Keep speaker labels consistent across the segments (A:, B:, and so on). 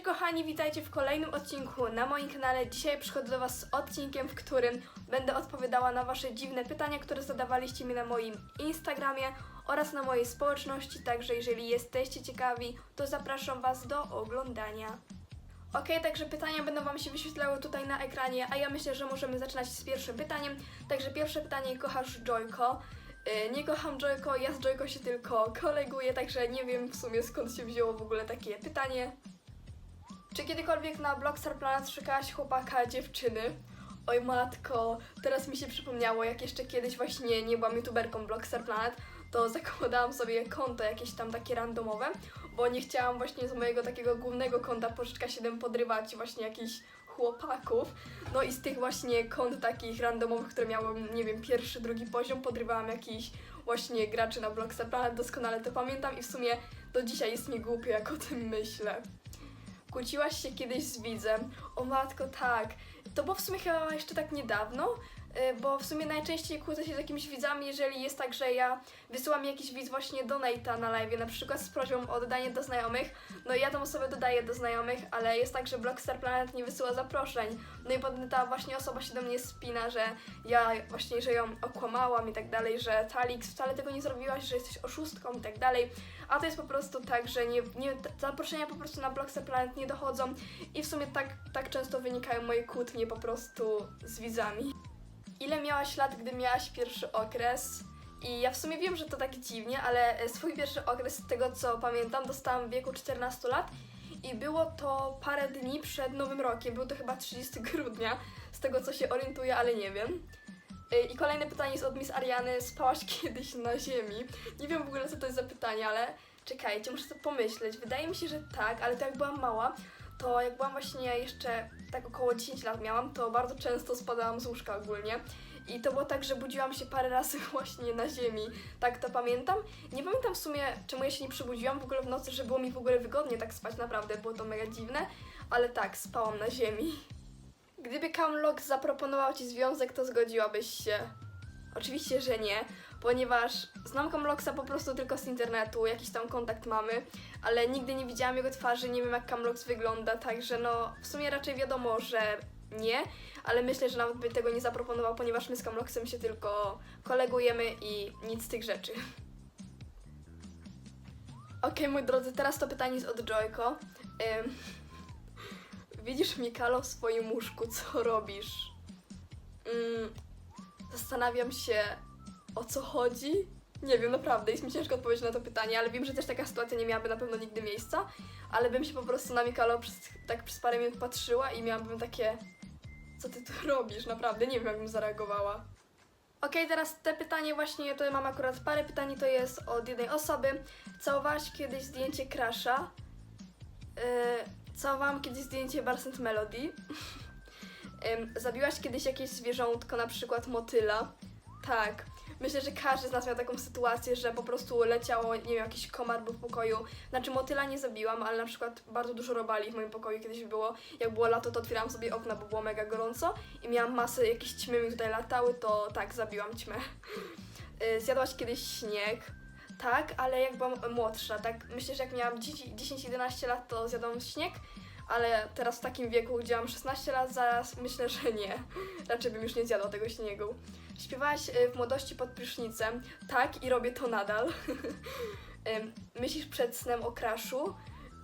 A: Cześć kochani, witajcie w kolejnym odcinku na moim kanale. Dzisiaj przychodzę do Was z odcinkiem, w którym będę odpowiadała na Wasze dziwne pytania, które zadawaliście mi na moim Instagramie oraz na mojej społeczności, także jeżeli jesteście ciekawi, to zapraszam Was do oglądania. Ok, także pytania będą Wam się wyświetlały tutaj na ekranie, a ja myślę, że możemy zaczynać z pierwszym pytaniem. Także pierwsze pytanie, kochasz Joyko? Yy, Nie kocham Joyko, ja z Joyko się tylko koleguję, także nie wiem w sumie skąd się wzięło w ogóle takie pytanie. Czy kiedykolwiek na Blockstar Planet szukałaś chłopaka, dziewczyny? Oj matko, teraz mi się przypomniało, jak jeszcze kiedyś właśnie nie byłam youtuberką Blockstar Planet, to zakładałam sobie konto jakieś tam takie randomowe, bo nie chciałam właśnie z mojego takiego głównego konta Pożyczka 7 podrywać właśnie jakichś chłopaków. No i z tych właśnie kont takich randomowych, które miałem, nie wiem, pierwszy, drugi poziom, podrywałam jakichś właśnie graczy na Blockstar Planet, doskonale to pamiętam i w sumie do dzisiaj jest mi głupio, jak o tym myślę. Kłóciłaś się kiedyś z widzem? O matko, tak. To było w sumie chyba jeszcze tak niedawno, bo w sumie najczęściej kłócę się z jakimiś widzami, jeżeli jest tak, że ja wysyłam jakiś widz właśnie donate'a na live, na przykład z prośbą o dodanie do znajomych, no i ja tą osobę dodaję do znajomych, ale jest tak, że Blockstar Planet nie wysyła zaproszeń, no i potem ta właśnie osoba się do mnie spina, że ja właśnie, że ją okłamałam i tak dalej, że Talix wcale tego nie zrobiłaś, że jesteś oszustką i tak dalej, a to jest po prostu tak, że nie, nie, zaproszenia po prostu na Blockstar Planet nie dochodzą i w sumie tak, tak często wynikają moje kłótnie po prostu z widzami. Ile miałaś lat, gdy miałaś pierwszy okres? I ja w sumie wiem, że to tak dziwnie, ale e, swój pierwszy okres, z tego co pamiętam, dostałam w wieku 14 lat i było to parę dni przed Nowym Rokiem, był to chyba 30 grudnia, z tego co się orientuję, ale nie wiem. E, I kolejne pytanie jest od Miss Ariany, spałaś kiedyś na ziemi? Nie wiem w ogóle co to jest za pytanie, ale czekajcie, muszę sobie pomyśleć. Wydaje mi się, że tak, ale to jak byłam mała, to jak byłam właśnie jeszcze tak około 10 lat miałam, to bardzo często spadałam z łóżka ogólnie. I to było tak, że budziłam się parę razy właśnie na ziemi. Tak to pamiętam. Nie pamiętam w sumie, czemu ja się nie przebudziłam w ogóle w nocy, że było mi w ogóle wygodnie tak spać, naprawdę było to mega dziwne. Ale tak, spałam na ziemi. Gdyby Camlock zaproponował Ci związek, to zgodziłabyś się? Oczywiście, że nie, ponieważ znam Camloxa po prostu tylko z internetu, jakiś tam kontakt mamy, ale nigdy nie widziałam jego twarzy, nie wiem jak Camlox wygląda, także no w sumie raczej wiadomo, że nie, ale myślę, że nawet by tego nie zaproponował, ponieważ my z Camloxem się tylko kolegujemy i nic z tych rzeczy. Okej, moi drodzy, teraz to pytanie jest od Joyko. Ym, widzisz Mikalo w swoim łóżku, co robisz? Ym, zastanawiam się, o co chodzi. Nie wiem, naprawdę, jest mi ciężko odpowiedzieć na to pytanie, ale wiem, że też taka sytuacja nie miałaby na pewno nigdy miejsca, ale bym się po prostu na Mikalo przez, tak przez parę minut patrzyła i miałabym takie, co ty tu robisz, naprawdę, nie wiem, jak bym zareagowała. Okej, teraz te pytanie właśnie, tutaj mam akurat parę pytań, to jest od jednej osoby. Całowałaś kiedyś zdjęcie Crasha? Yy, całowałam kiedyś zdjęcie Barsent Melody. Zabiłaś kiedyś jakieś zwierzątko, na przykład motyla? Tak. Myślę, że każdy z nas miał taką sytuację, że po prostu leciało, nie wiem, jakiś komar był w pokoju. Znaczy motyla nie zabiłam, ale na przykład bardzo dużo robali w moim pokoju kiedyś było. Jak było lato, to otwierałam sobie okna, bo było mega gorąco i miałam masę, jakieś ćmy mi tutaj latały, to tak, zabiłam ćmę. Y, Zjadłaś kiedyś śnieg? Tak, ale jak byłam młodsza, tak myślę, że jak miałam 10-11 lat, to zjadłam śnieg, ale teraz w takim wieku, gdzie mam 16 lat, zaraz myślę, że nie. Raczej bym już nie zjadła tego śniegu. Śpiewałaś y, w młodości pod prysznicem. Tak, i robię to nadal. Myślisz przed snem o Crashu?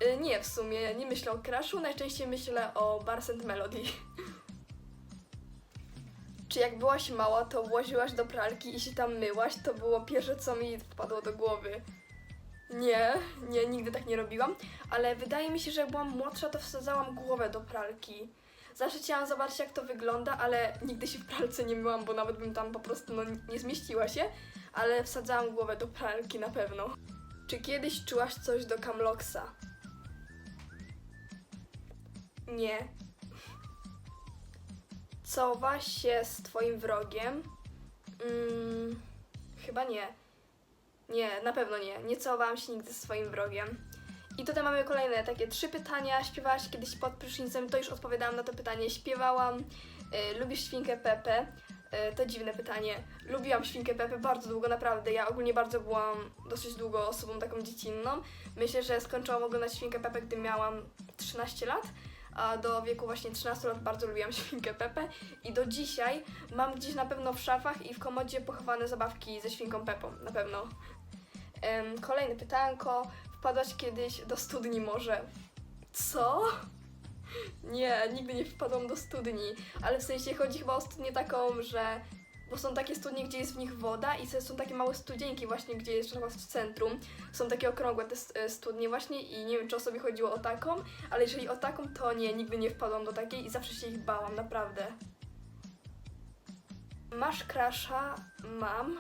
A: Y, Nie, w sumie nie myślę o Crashu, najczęściej myślę o Bars and Melody. Czy jak byłaś mała, to włożyłaś do pralki i się tam myłaś? To było pierwsze, co mi wpadło do głowy. Nie, nie, nigdy tak nie robiłam, ale wydaje mi się, że jak byłam młodsza, to wsadzałam głowę do pralki. Zawsze chciałam zobaczyć, jak to wygląda, ale nigdy się w pralce nie myłam, bo nawet bym tam po prostu no, nie zmieściła się, ale wsadzałam głowę do pralki na pewno. Czy kiedyś czułaś coś do Camloxa? Nie. Całowałaś się z twoim wrogiem? Mm, chyba nie. Nie, na pewno nie. Nie całowałam się nigdy ze swoim wrogiem. I tutaj mamy kolejne takie trzy pytania. Śpiewałaś kiedyś pod prysznicem? To już odpowiadałam na to pytanie. Śpiewałam. Y, lubisz świnkę Pepę? E, To dziwne pytanie. Lubiłam świnkę Pepę bardzo długo, naprawdę. Ja ogólnie bardzo byłam dosyć długo osobą taką dziecinną. Myślę, że skończyłam oglądać świnkę Pepę, gdy miałam 13 lat. A do wieku właśnie 13 lat bardzo lubiłam świnkę Pepę i do dzisiaj mam gdzieś na pewno w szafach i w komodzie pochowane zabawki ze świnką Pepą, na pewno. Kolejne pytanko. Wpadłaś kiedyś do studni może? Co? Nie, nigdy nie wpadłam do studni, ale w sensie chodzi chyba o studnię taką, że bo są takie studnie, gdzie jest w nich woda i są takie małe studzienki właśnie, gdzie jest przykład w centrum. Są takie okrągłe te e, studnie właśnie i nie wiem, czy o sobie chodziło o taką, ale jeżeli o taką, to nie, nigdy nie wpadłam do takiej i zawsze się ich bałam, naprawdę. Masz krasza? Mam.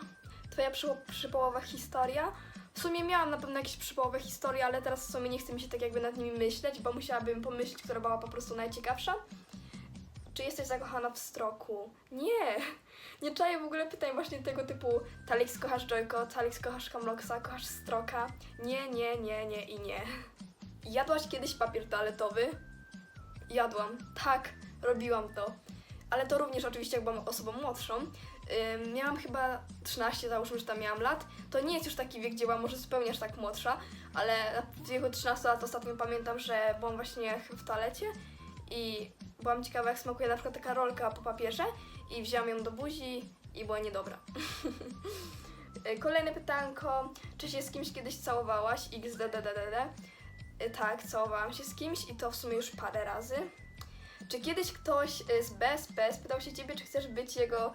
A: Twoja przypo- przypołowa historia? W sumie miałam na pewno jakieś przypołowe historie, ale teraz w sumie nie chce mi się tak jakby nad nimi myśleć, bo musiałabym pomyśleć, która była po prostu najciekawsza. Czy jesteś zakochana w stroku? Nie! Nie czaję w ogóle pytań właśnie tego typu Talix kochasz Joyko, Talix kochasz Kamloksa, kochasz Stroka. Nie, nie, nie, nie i nie. Jadłaś kiedyś papier toaletowy? Jadłam. Tak, robiłam to. Ale to również oczywiście jak byłam osobą młodszą. Miałam chyba 13, załóżmy, że tam miałam lat. To nie jest już taki wiek, gdzie byłam może zupełnie aż tak młodsza, ale w wieku 13 lat ostatnio pamiętam, że byłam właśnie w toalecie i byłam ciekawa, jak smakuje na przykład taka rolka po papierze i wzięłam ją do buzi i była niedobra. Kolejne pytanko. Czy się z kimś kiedyś całowałaś? XDDDD. Y, Tak, całowałam się z kimś i to w sumie już parę razy. Czy kiedyś ktoś y, z BSP spytał się ciebie, czy chcesz być jego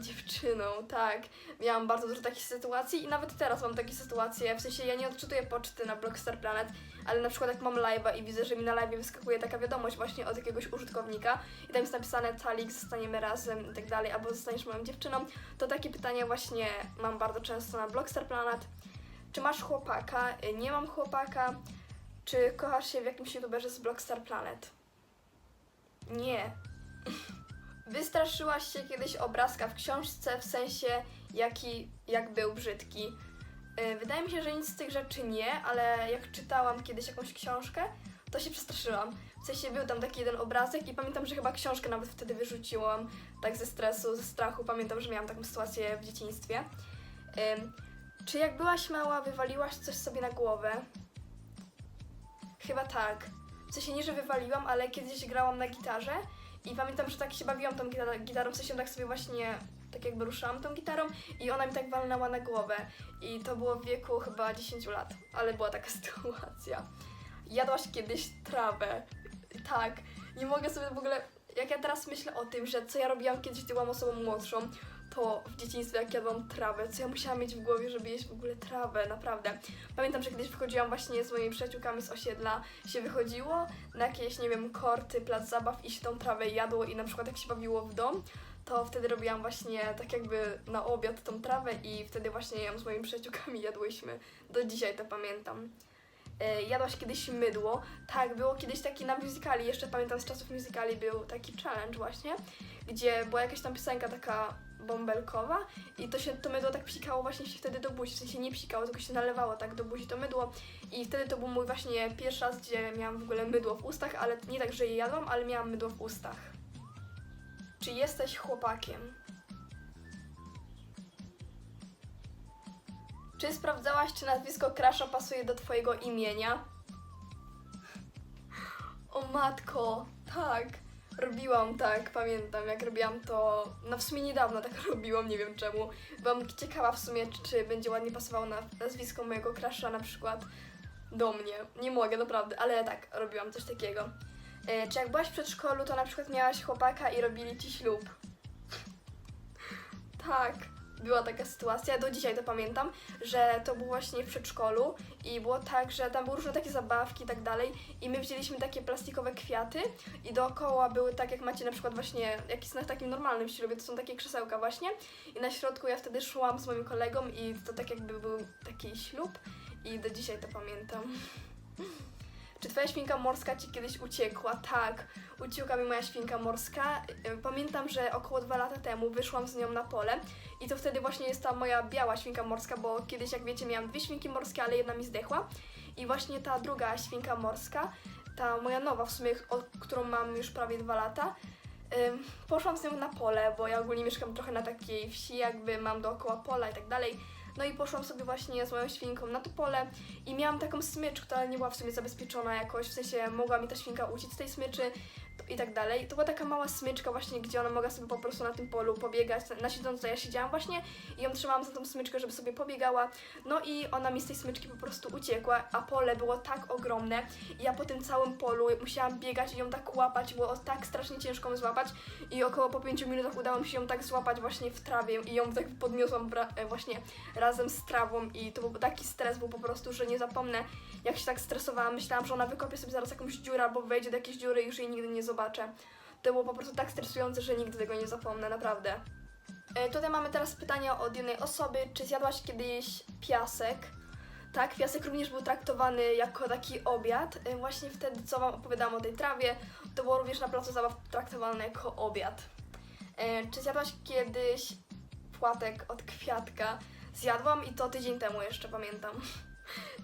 A: dziewczyną? Tak, miałam bardzo dużo takich sytuacji i nawet teraz mam takie sytuacje. W sensie ja nie odczytuję poczty na Blockstar Planet, ale na przykład jak mam live'a i widzę, że mi na live wyskakuje taka wiadomość właśnie od jakiegoś użytkownika i tam jest napisane Talik, zostaniemy razem i tak dalej, albo zostaniesz moją dziewczyną, to takie pytania właśnie mam bardzo często na Blockstar Planet. Czy masz chłopaka? Nie mam chłopaka. Czy kochasz się w jakimś youtuberze z Blockstar Planet? Nie. Wystraszyłaś się kiedyś obrazka w książce, w sensie jaki, jak był brzydki? Y, Wydaje mi się, że nic z tych rzeczy nie, ale jak czytałam kiedyś jakąś książkę, to się przestraszyłam. W sensie był tam taki jeden obrazek i pamiętam, że chyba książkę nawet wtedy wyrzuciłam, tak ze stresu, ze strachu. Pamiętam, że miałam taką sytuację w dzieciństwie. Czy jak byłaś mała, wywaliłaś coś sobie na głowę? Chyba tak. W sensie nie, że wywaliłam, ale kiedyś grałam na gitarze i pamiętam, że tak się bawiłam tą gitar- gitarą, w sensie tak sobie właśnie tak jakby ruszałam tą gitarą i ona mi tak walnęła na głowę. I to było w wieku chyba 10 lat, ale była taka sytuacja. Jadłaś kiedyś trawę. Tak, nie mogę sobie w ogóle. Jak ja teraz myślę o tym, że co ja robiłam kiedyś, gdy byłam osobą młodszą, to w dzieciństwie jak jadłam trawę, co ja musiałam mieć w głowie, żeby jeść w ogóle trawę, naprawdę. Pamiętam, że kiedyś wychodziłam właśnie z moimi przyjaciółkami z osiedla, się wychodziło na jakieś, nie wiem, korty, plac zabaw i się tą trawę jadło i na przykład jak się bawiło w dom, to wtedy robiłam właśnie tak jakby na obiad tą trawę i wtedy właśnie ją z moimi przyjaciółkami jadłyśmy. Do dzisiaj to pamiętam. E, Jadłaś kiedyś mydło? Tak, było kiedyś taki na musicali, jeszcze pamiętam z czasów musicali był taki challenge właśnie, gdzie była jakaś tam piosenka taka bąbelkowa i to się to mydło tak psikało właśnie się wtedy do buzi, w sensie nie psikało, tylko się nalewało tak do buzi to mydło i wtedy to był mój właśnie pierwszy raz, gdzie miałam w ogóle mydło w ustach, ale nie tak, że je jadłam, ale miałam mydło w ustach. Czy jesteś chłopakiem? Czy sprawdzałaś, czy nazwisko Krasza pasuje do twojego imienia? O matko, tak. Robiłam tak, pamiętam, jak robiłam to, no w sumie niedawno tak robiłam, nie wiem czemu. Byłam ciekawa w sumie, czy, będzie ładnie pasowało na nazwisko mojego krasza na przykład do mnie. Nie mogę, naprawdę, ale tak, robiłam coś takiego. E, czy jak byłaś w przedszkolu, to na przykład miałaś chłopaka i robili ci ślub? tak, była taka sytuacja, do dzisiaj to pamiętam, że to było właśnie w przedszkolu i było tak, że tam były różne takie zabawki i tak dalej i my wzięliśmy takie plastikowe kwiaty i dookoła były tak jak macie na przykład właśnie, jak jest na takim normalnym ślubie, to są takie krzesełka właśnie i na środku ja wtedy szłam z moim kolegą i to tak jakby był taki ślub i do dzisiaj to pamiętam. Czy twoja świnka morska ci kiedyś uciekła? Tak, uciekła mi moja świnka morska. Y, Pamiętam, że około dwa lata temu wyszłam z nią na pole i to wtedy właśnie jest ta moja biała świnka morska, bo kiedyś, jak wiecie, miałam dwie świnki morskie, ale jedna mi zdechła. I właśnie ta druga świnka morska, ta moja nowa w sumie, którą mam już prawie dwa lata, Poszłam z nią na pole, bo ja ogólnie mieszkam trochę na takiej wsi, jakby mam dookoła pola i tak dalej. No i poszłam sobie właśnie z moją świnką na to pole i miałam taką smycz, która nie była w sumie zabezpieczona jakoś, w sensie mogła mi ta świnka uciec z tej smyczy i tak dalej. To była taka mała smyczka właśnie, gdzie ona mogła sobie po prostu na tym polu pobiegać. Na siedząco ja siedziałam właśnie i ją trzymałam za tą smyczkę, żeby sobie pobiegała. No i ona mi z tej smyczki po prostu uciekła, a pole było tak ogromne ja po tym całym polu musiałam biegać i ją tak łapać, było tak strasznie ciężko ją złapać i około po pięciu minutach udało mi się ją tak złapać właśnie w trawie i ją tak podniosłam e, właśnie razem z trawą i to był taki stres był po prostu, że nie zapomnę jak się tak stresowałam, myślałam, że ona wykopie sobie zaraz jakąś dziurę albo wejdzie do jakiejś dziury i już jej nigdy nie zobaczę. To było po prostu tak stresujące, że nigdy tego nie zapomnę, naprawdę. E, Tutaj mamy teraz pytania od jednej osoby. Czy zjadłaś kiedyś piasek? Tak, piasek również był traktowany jako taki obiad. E, Właśnie wtedy, co Wam opowiadałam o tej trawie, to było również na placu zabaw traktowane jako obiad. E, Czy zjadłaś kiedyś płatek od kwiatka? Zjadłam i to tydzień temu jeszcze pamiętam.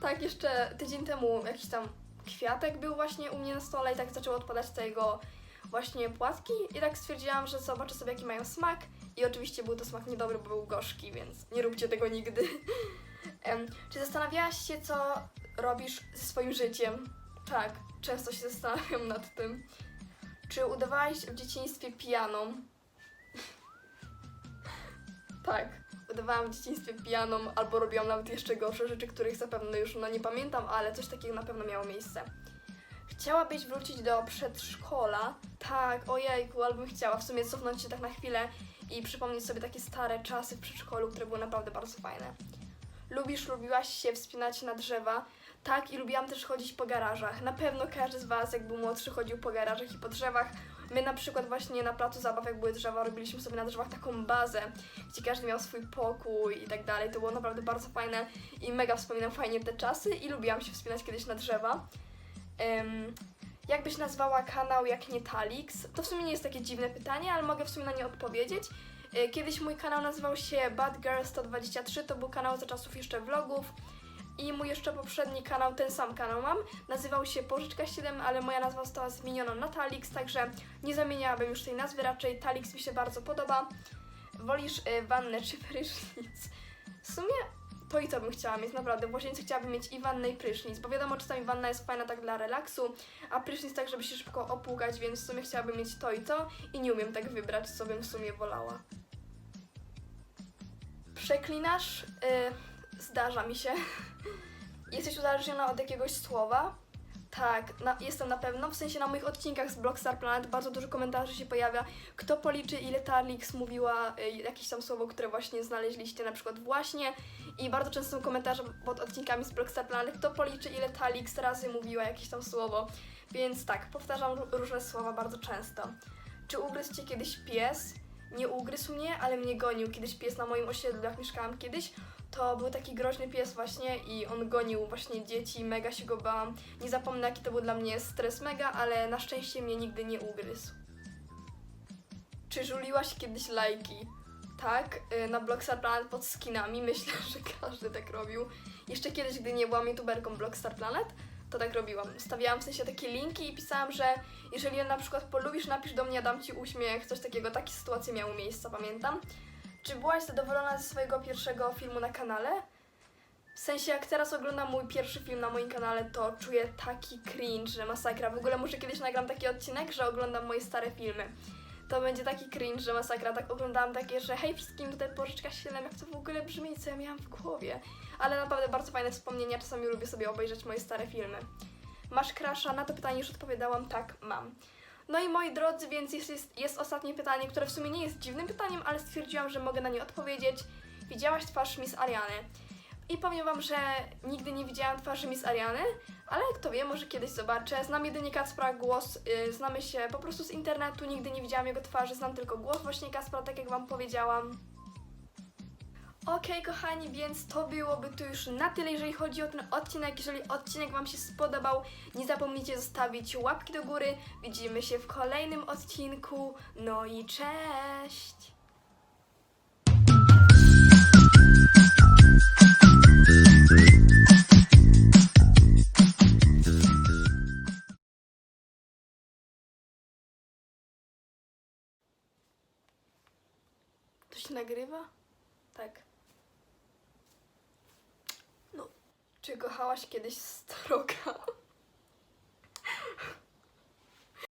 A: Tak, jeszcze tydzień temu jakiś tam kwiatek był właśnie u mnie na stole i tak zaczęło odpadać te jego właśnie płatki i tak stwierdziłam, że zobaczę sobie jaki mają smak i oczywiście był to smak niedobry, bo był gorzki, więc nie róbcie tego nigdy. Czy zastanawiałaś się, co robisz ze swoim życiem? Tak, często się zastanawiam nad tym. Czy udawałaś w dzieciństwie pijaną? tak, udawałam w dzieciństwie pijaną albo robiłam nawet jeszcze gorsze rzeczy, których zapewne już no, nie pamiętam, ale coś takiego na pewno miało miejsce. Chciałabyś wrócić do przedszkola? Tak, ojejku, albo chciała w sumie cofnąć się tak na chwilę i przypomnieć sobie takie stare czasy w przedszkolu, które były naprawdę bardzo fajne. Lubisz, lubiłaś się wspinać na drzewa? Tak, i lubiłam też chodzić po garażach. Na pewno każdy z Was, jak był młodszy, chodził po garażach i po drzewach. My na przykład właśnie na placu zabaw, jak były drzewa, robiliśmy sobie na drzewach taką bazę, gdzie każdy miał swój pokój i tak dalej. To było naprawdę bardzo fajne i mega wspominam fajnie te czasy i lubiłam się wspinać kiedyś na drzewa. Em, jak byś nazwała kanał jak nie Talix? To w sumie nie jest takie dziwne pytanie, ale mogę w sumie na nie odpowiedzieć. E, Kiedyś mój kanał nazywał się Bad Girl 123, to był kanał za czasów jeszcze vlogów. I mój jeszcze poprzedni kanał, ten sam kanał mam, nazywał się Pożyczka 7, ale moja nazwa została zmieniona na Talix, także nie zamieniałabym już tej nazwy, raczej Talix mi się bardzo podoba. Wolisz y, wannę czy prysznic? W sumie to i to bym chciała mieć, naprawdę. W łazience chciałabym mieć i wannę i prysznic, bo wiadomo, czasami wanna jest fajna tak dla relaksu, a prysznic tak, żeby się szybko opłukać, więc w sumie chciałabym mieć to i to i nie umiem tak wybrać, co bym w sumie wolała. Przeklinasz? Y, zdarza mi się. Jesteś uzależniona od jakiegoś słowa? Tak, na, jestem na pewno. W sensie na moich odcinkach z Blockstar Planet bardzo dużo komentarzy się pojawia. Kto policzy, ile Talix mówiła y, jakieś tam słowo, które właśnie znaleźliście, na przykład właśnie. I bardzo często są komentarze pod odcinkami z Blockstar Planet. Kto policzy, ile Talix razy mówiła jakieś tam słowo. Więc tak, powtarzam ró- różne słowa bardzo często. Czy ugryzł cię kiedyś pies? Nie ugryzł mnie, ale mnie gonił kiedyś pies na moim osiedlu, jak mieszkałam kiedyś. To był taki groźny pies właśnie i on gonił właśnie dzieci, mega się go bałam. Nie zapomnę jaki to był dla mnie stres mega, ale na szczęście mnie nigdy nie ugryzł. Czy żuliłaś kiedyś lajki? Tak, y, na Blockstar Planet pod skinami. Myślę, że każdy tak robił. Jeszcze kiedyś, gdy nie byłam youtuberką Blockstar Planet, to tak robiłam. Stawiałam w sensie takie linki i pisałam, że jeżeli na przykład polubisz, napisz do mnie, dam ci uśmiech, coś takiego. Takie sytuacje miały miejsce, pamiętam. Czy byłaś zadowolona ze swojego pierwszego filmu na kanale? W sensie, jak teraz oglądam mój pierwszy film na moim kanale, to czuję taki cringe, że masakra. W ogóle może kiedyś nagram taki odcinek, że oglądam moje stare filmy. To będzie taki cringe, że masakra. Tak oglądałam takie, że hej wszystkim, tutaj pożyczka 7, jak to w ogóle brzmi, co ja miałam w głowie. Ale naprawdę bardzo fajne wspomnienia, czasami lubię sobie obejrzeć moje stare filmy. Masz krasza? Na to pytanie już odpowiadałam, tak, mam. No i moi drodzy, więc jest, jest, jest ostatnie pytanie, które w sumie nie jest dziwnym pytaniem, ale stwierdziłam, że mogę na nie odpowiedzieć. Widziałaś twarz Miss Ariany? I powiem Wam, że nigdy nie widziałam twarzy Miss Ariany, ale kto wie, może kiedyś zobaczę. Znam jedynie Kacpra głos, yy, znamy się po prostu z internetu, nigdy nie widziałam jego twarzy, znam tylko głos właśnie Kacpra, tak jak Wam powiedziałam. Okej, kochani, więc to byłoby tu już na tyle, jeżeli chodzi o ten odcinek. Jeżeli odcinek Wam się spodobał, nie zapomnijcie zostawić łapki do góry. Widzimy się w kolejnym odcinku. No i cześć! Nagrywa? Tak. No. Czy kochałaś kiedyś stroga?